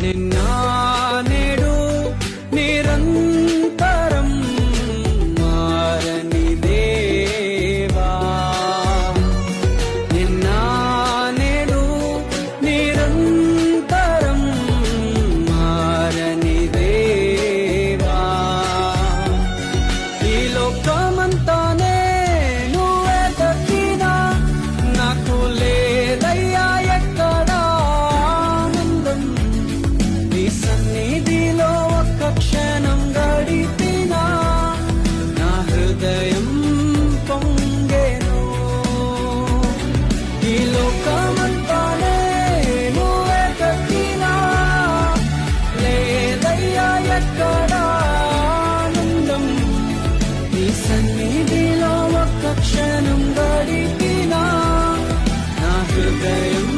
నిన్న నేడు నిరంతరం మారని దేవా. నిన్న నేడు నిరంతరం సన్నిధిలో ఒక్క క్షణం గడిపినా నా హృదయం